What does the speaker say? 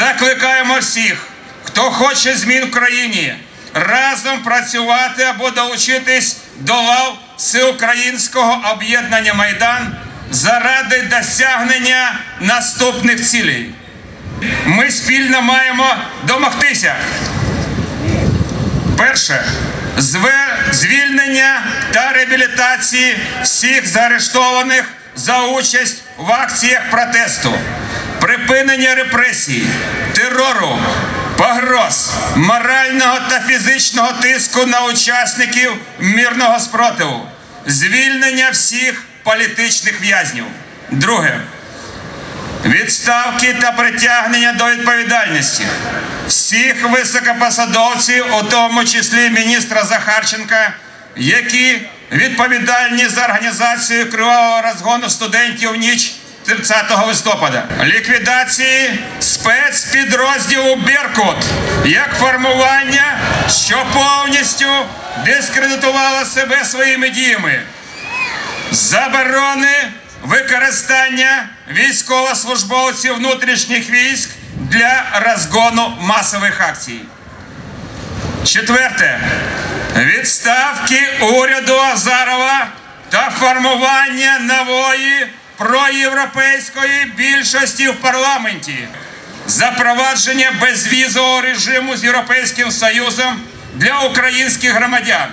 Закликаємо всіх, хто хоче змін в країні, разом працювати або долучитись до лав Всеукраїнського об'єднання Майдан заради досягнення наступних цілей. Ми спільно маємо домогтися. Перше звільнення та реабілітації всіх заарештованих за участь в акціях протесту, припинення репресій, терору, погроз, морального та фізичного тиску на учасників мирного спротиву, звільнення всіх політичних в'язнів. Друге. Відставки та притягнення до відповідальності. Всіх високопосадовців, у тому числі міністра Захарченка, які відповідальні за організацію кривавого розгону студентів в ніч 30 листопада, ліквідації спецпідрозділу Беркут як формування, що повністю дискредитувало себе своїми діями заборони використання військовослужбовців внутрішніх військ для розгону масових акцій. Четверте. Відставки уряду Азарова та формування нової проєвропейської більшості в парламенті. Запровадження безвізового режиму з Європейським Союзом для українських громадян.